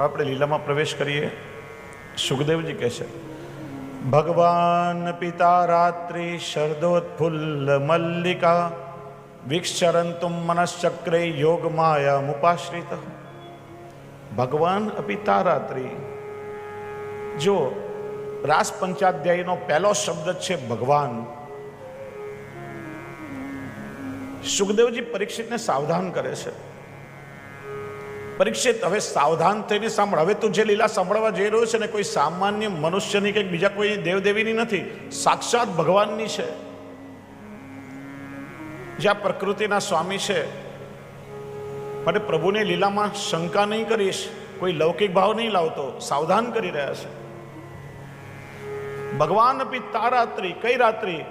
આપણે લીલામાં પ્રવેશ કરીએ. સુખદેવજી કહે છે, ભગવાન પિતા રાત્રિ શરદોત્ફુલ્લ મલ્લિકા વિક્ષરંતુ મનશ્ચક્રે યોગ માયા મુપાશ્રિત. ભગવાન અપિતા રાત્રિ. જો રાસ પંચાધ્યાયનો પહેલો શબ્દ છે ભગવાન. સુખદેવજી પરીક્ષિતને સાવધાન કરે છે. પરીક્ષિત. હવે સાવધાન થઈને સાંભળ. હવે તું જે લીલા સાંભળવા જઈ રહ્યો છે ને કોઈ સામાન્ય મનુષ્યની કે બીજા કોઈ દેવદેવીની નથી, સાક્ષાત ભગવાનની છે. જ્યાં પ્રકૃતિના સ્વામી છે. માટે પ્રભુની લીલામાં શંકા નહીં કરીશ, કોઈ લૌકિક ભાવ નહીં લાવતો, સાવધાન કરી રહ્યા છે. ભગવાન અપી તારાત્રિ કઈ રાત્રિ?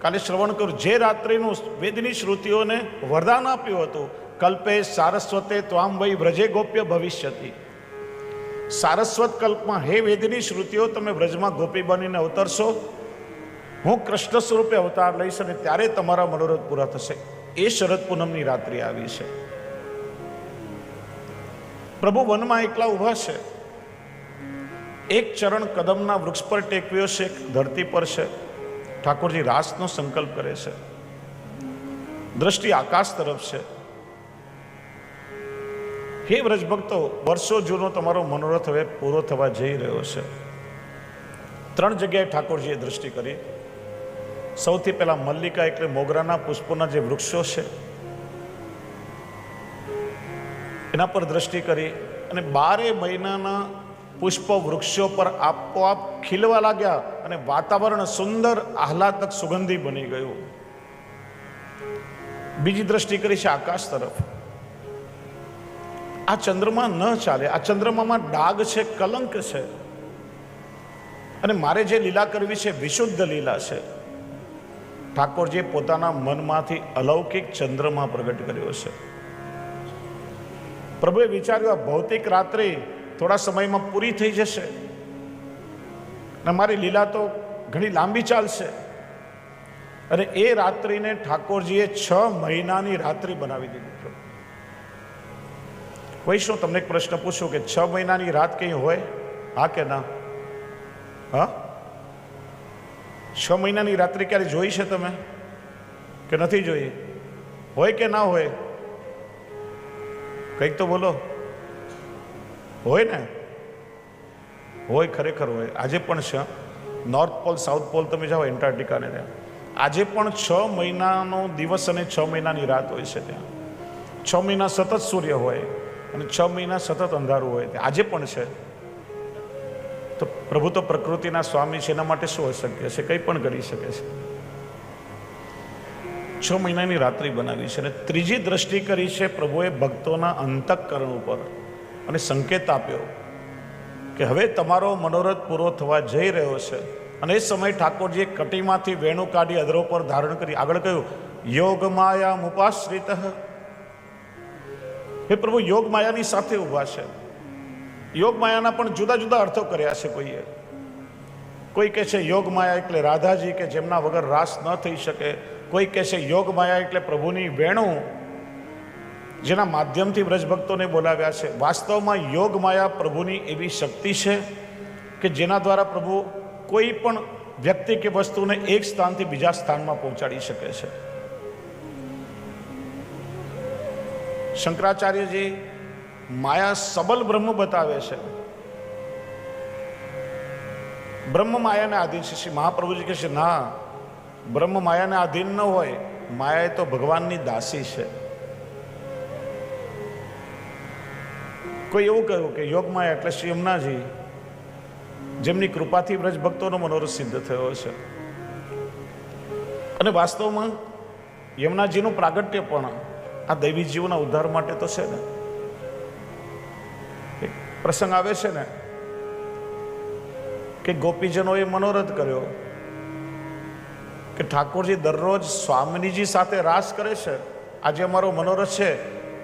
કાલે શ્રવણ કરું, જે રાત્રિનું વેદની શ્રુતિઓને વરદાન આપ્યું હતું કલ્પે સારસ્વતે ત્વામ વય વ્રજે ગોપ્ય ભવિષ્યતિ. સારસ્વત કલ્પમાં હે વેદની શ્રુતિઓ તમે વ્રજમાં ગોપી બનીને અવતરશો. હું કૃષ્ણ સ્વરૂપે અવતાર લઈશ અને ત્યારે તમારા મનોરથ પૂરા થશે. એ શરદ પૂનમની રાત્રિ આવી છે. પ્રભુ વનમાં એકલા ઊભા છે. એક ચરણ કદમના વૃક્ષ પર ટેકવ્યો છે ધરતી પર છે. ઠાકોરજી રાસનો સંકલ્પ કરે છે. દ્રષ્ટિ આકાશ તરફ છે. હે વ્રજભક્તો વર્ષો જૂનો તમારો મનોરથ હવે પૂરો થવા જઈ રહ્યો છે? ત્રણ જગ્યાએ ઠાકોરજીએ દ્રષ્ટિ કરી. સૌથી પહેલા મલ્લિકા એટલે મોગરાના પુષ્પોના જે વૃક્ષો છે, એના પર દ્રષ્ટિ કરી અને બારે મહિનાના પુષ્પ વૃક્ષો પર આપોઆપ ખીલવા લાગ્યા અને વાતાવરણ સુંદર, આહલાદક સુગંધી બની ગયું. બીજી દ્રષ્ટિ કરી છે આકાશ તરફ. આ ચંદ્રમા ન ચાલે. આ ચંદ્રમામાં ડાગ છે, કલંક છે. અને મારે જે લીલા કરવી છે, વિશુદ્ધ લીલા છે. ઠાકોરજીએ પોતાના મનમાંથી અલૌકિક ચંદ્રમા પ્રગટ કર્યો છે. પ્રભુએ વિચાર્યું, આ ભૌતિક રાત્રિ થોડા સમયમાં પૂરી થઈ જશે. અને મારી લીલા તો ઘણી લાંબી ચાલશે. અને એ રાત્રિને ઠાકોરજીએ છ મહિનાની રાત્રિ બનાવી દીધી વૈષ્ણવ, તમને એક પ્રશ્ન પૂછું કે છ મહિનાની રાત કઈ હોય? હા કે ના? હા? છ મહિનાની રાત્રિ ક્યારે જોઈ છે તમે? કે નથી જોઈ? હોય કે ના હોય? કંઈક તો બોલો. હોય ને? હોય, ખરેખર હોય. આજે પણ છે. નોર્થ પોલ સાઉથ પોલ તમે જાઓ એન્ટાર્ટિકાને ત્યાં. આજે પણ છ મહિનાનો દિવસ અને છ મહિનાની રાત હોય છે ત્યાં. છ મહિના સતત સૂર્ય હોય. અને છ મહિના સતત અંધારું હોય આજે પણ છે. તો પ્રભુ તો પ્રકૃતિના સ્વામી છે, એના માટે શું અશક્ય છે? કંઈ પણ કરી શકે છે. છ મહિનાની રાત્રિ બનાવી છે અને ત્રીજી દ્રષ્ટિ કરી છે પ્રભુએ ભક્તોના અંતઃકરણ ઉપર. અને સંકેત આપ્યો કે હવે તમારો મનોરથ પૂરો થવા જઈ રહ્યો છે. અને એ સમયે ઠાકોરજીએ કટીમાંથી વેણુ કાઢી અધરો પર ધારણ કરી આગળ કહ્યું, યોગ માયા મુપાશ્રિત હે પ્રભુ, યોગ માયાની સાથે ઊભા છે. યોગ માયાના પણ જુદા જુદા અર્થો કર્યા છે કોઈએ. કોઈ કહે છે યોગ માયા એટલે રાધાજી કે જેમના વગર રાસ ન થઈ શકે. કોઈ કહે છે યોગ માયા એટલે પ્રભુની વેણુ. જેના માધ્યમથી વ્રજભક્તોને બોલાવ્યા છે. વાસ્તવમાં યોગ માયા પ્રભુની એવી શક્તિ છે કે જેના દ્વારા પ્રભુ કોઈ પણ વ્યક્તિ કે વસ્તુને એક સ્થાનથી બીજા સ્થાનમાં પહોંચાડી શકે છે. શંકરાચાર્યજી માયા સબલ બ્રહ્મ બતાવે છે. બ્રહ્મ માયાને આધીન છે. શ્રી મહાપ્રભુજી કહે છે, ના, બ્રહ્મ માયાને આધીન ન હોય. માયા એ તો ભગવાનની દાસી છે. કોઈ એવું કહ્યું કે, યોગ માયા એટલે શ્રી યમુનાજી, જેમની કૃપાથી વ્રજ ભક્તોનો મનોરથ સિદ્ધ થયો છે. અને વાસ્તવમાં યમુનાજીનું પ્રાગટ્ય પણ આ દૈવી જીવના ઉદ્ધાર માટે તો છે ને. એક પ્રસંગ આવે છે ને કે ગોપીજનોએ મનોરથ કર્યો કે ઠાકોરજી દરરોજ સ્વામિનીજી સાથે રાસ કરે છે. આજે અમારો મનોરથ છે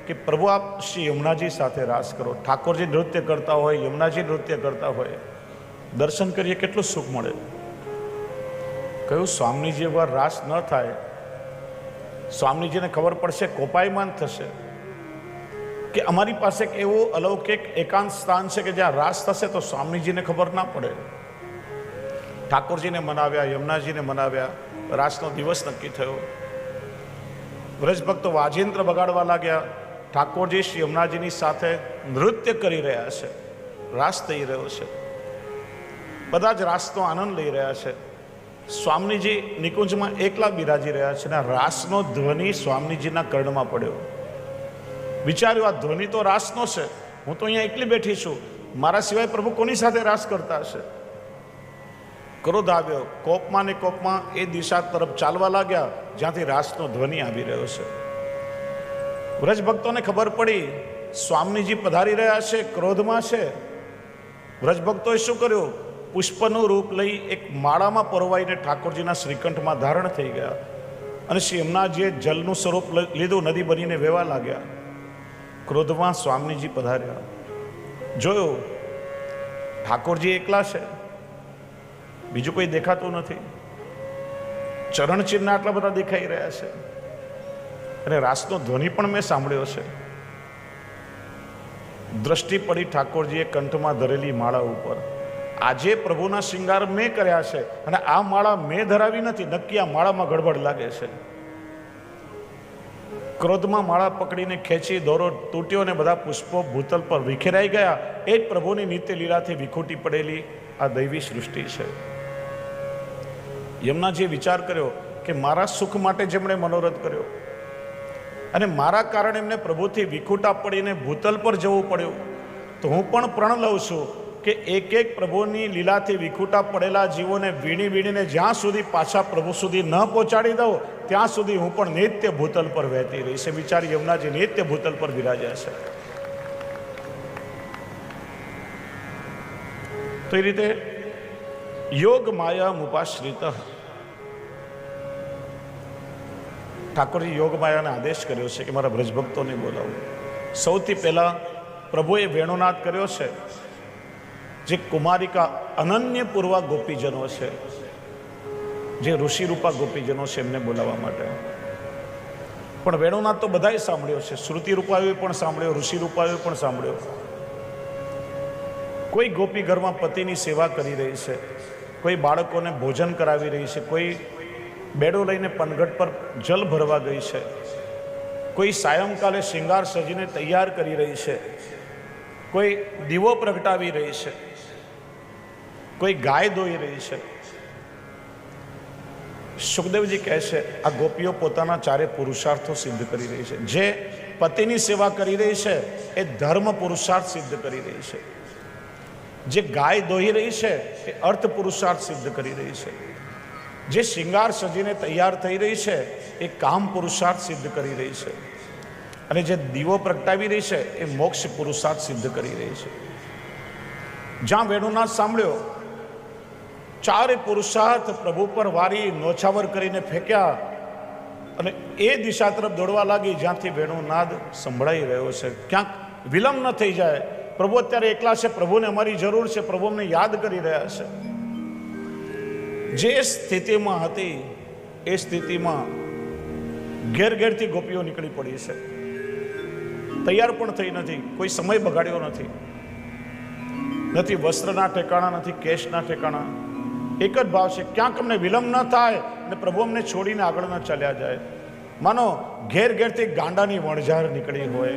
કે પ્રભુ આપ શ્રી યમુનાજી સાથે રાસ કરો. ઠાકોરજી નૃત્ય કરતા હોય, યમુનાજી નૃત્ય કરતા હોય. દર્શન કરીએ, કેટલું સુખ મળે. કયું સ્વામીજી એકવાર રાસ ન થાય સ્વામીજીને ખબર પડશે, કોપાયમાન થશે. કે અમારી પાસે એક એવો અલૌકિક એકાંત સ્થાન છે કે જ્યાં રાસ થશે તો સ્વામીજીને ખબર ના પડે. ઠાકોરજીને મનાવ્યા, યમુનાજીને મનાવ્યા, રાસનો દિવસ નક્કી થયો. વ્રજભક્તો વાજિંત્ર બગાડવા લાગ્યા. ઠાકોરજી શ્રી યમુનાજીની સાથે નૃત્ય કરી રહ્યા છે. રાસ થઈ રહ્યો છે. બધા જ રાસનો આનંદ લઈ રહ્યા છે. સ્વામીજી નિકુંજમાં એકલા બિરાજી રહ્યા છે ને રાસનો ધ્વનિ સ્વામીજીના કર્ણમાં પડ્યો. વિચાર્યું, આ ધ્વનિ તો રાસનો છે. હું તો અહીંયા એકલી બેઠી છું. મારા સિવાય પ્રભુ કોની સાથે રાસ કરતા હશે? ક્રોધ આવ્યો કોપમાં ને કોપમાં એ દિશા તરફ ચાલવા લાગ્યા, જ્યાંથી રાસનો ધ્વનિ આવી રહ્યો છે. વ્રજ ભક્તોને ખબર પડી, સ્વામીજી પધારી રહ્યા છે, ક્રોધમાં છે. વ્રજ ભક્તોએ શું કર્યું? પુષ્પનું રૂપ લઈ એક માળામાં પરવાઈને ઠાકોરજીના શ્રીકંઠમાં ધારણ થઈ ગયા. અને શ્રી જે જલનું સ્વરૂપ લીધું, નદી બનીને વહેવા લાગ્યા. ક્રોધમાં સ્વામીજી પધાર્યા. જોયું, ઠાકોરજી એકલા છે. બીજું કોઈ દેખાતું નથી. ચરણ ચિહ્ન આટલા બધા દેખાઈ રહ્યા છે. અને રાસનો ધ્વનિ પણ મેં સાંભળ્યો છે. દ્રષ્ટિ પડી ઠાકોરજીએ કંઠમાં ધરેલી માળા ઉપર. આજે પ્રભુના શૃંગાર મેં કર્યા છે અને આ માળા મેં ધરાવી નથી, નક્કી આ માળામાં ગડબડ લાગે છે. ક્રોધમાં માળા પકડીને ખેંચી દોરો તૂટ્યો અને બધા પુષ્પો ભૂતલ પર વિખેરાઈ ગયા. એ જ પ્રભુની નિત્ય લીલાથી વિખૂટી પડેલી આ દૈવી સૃષ્ટિ છે. યમુનાજીએ વિચાર કર્યો કે મારા સુખ માટે જેમણે મનોરથ કર્યો અને મારા કારણે એમને પ્રભુથી વિખૂટા પડીને ભૂતલ પર જવું પડ્યું. તો હું પણ પ્રણ લઉં છું. કે એક એક પ્રભુની લીલાથી વિખૂટા પડેલા જીવોને વીણી વીણીને જ્યાં સુધી પાછા પ્રભુ સુધી ન પહોંચાડી દઉં, ત્યાં સુધી હું પણ નિત્ય ભૂતલ પર વહેતી રહીશ. એ વિચાર યમુનાજી નિત્ય ભૂતલ પર બિરાજ્યા છે. તો એ રીતે યોગ માયા મુપાશ્રિત. ઠાકોરજી યોગ માયાને આદેશ કર્યો છે કે મારા બ્રજભક્તોને બોલાવો. સૌથી પહેલા પ્રભુએ વેણુનાદ કર્યો છે. જે કુમારિકા અનન્ય પૂર્વા ગોપીજનો છે, જે ઋષિરૂપા ગોપીજનો છે એમને બોલાવવા માટે. પણ વેણુનાથ તો બધાએ સાંભળ્યો છે. શ્રુતિ રૂપાઓએ પણ સાંભળ્યો ઋષિ રૂપાઓએ પણ સાંભળ્યો. કોઈ ગોપી ઘરમાં પતિની સેવા કરી રહી છે, કોઈ બાળકોને ભોજન કરાવી રહી છે, કોઈ બેડો લઈને પનઘટ પર જલ ભરવા ગઈ છે, કોઈ સાયંકાલે શિંગાર સજીને તૈયાર કરી રહી છે, કોઈ દીવો પ્રગટાવી રહી છે. કોઈ ગાય દોઈ રહી છે. સુખદેવજી કહે છે, આ ગોપીઓ પોતાના ચારે પુરુષાર્થો સિદ્ધ કરી રહી છે. જે પતિની સેવા કરી રહી છે, એ ધર્મ પુરુષાર્થ સિદ્ધ કરી રહી છે. જે ગાય દોહી રહી છે, એ અર્થ પુરુષાર્થ સિદ્ધ કરી રહી છે. જે શિંગાર સજીને તૈયાર થઈ રહી છે, એ કામ પુરુષાર્થ સિદ્ધ કરી રહી છે. અને જે દીવો પ્રગટાવી રહી છે, એ મોક્ષ પુરુષાર્થ સિદ્ધ કરી રહી છે. જ્યાં વેણુનાથ સાંભળ્યો ચારે પુરુષાર્થ પ્રભુ પર વારી નોછાવર કરીને ફેંક્યા અને એ દિશા તરફ દોડવા લાગી, જ્યાંથી વેણુનાદ સંભળાઈ રહ્યો છે. ક્યાંક વિલંબ ન થઈ જાય. પ્રભુ અત્યારે એકલા છે, પ્રભુને અમારી જરૂર છે, પ્રભુ અમને યાદ કરી રહ્યા છે. જે સ્થિતિમાં હતી, એ સ્થિતિમાં ઘેર ઘેરથી ગોપીઓ નીકળી પડી છે. તૈયાર પણ થઈ નથી, કોઈ સમય બગાડ્યો નથી. નથી વસ્ત્રના ઠેકાણા, નથી કેશના ઠેકાણા. એક જ ભાવ છે, ક્યાંક અમને વિલંબ ન થાય અને પ્રભુ અમને છોડીને આગળ ન ચાલ્યા જાય. માનો, ઘેર ઘેરથી ગાંડાની વણઝાર નીકળી હોય.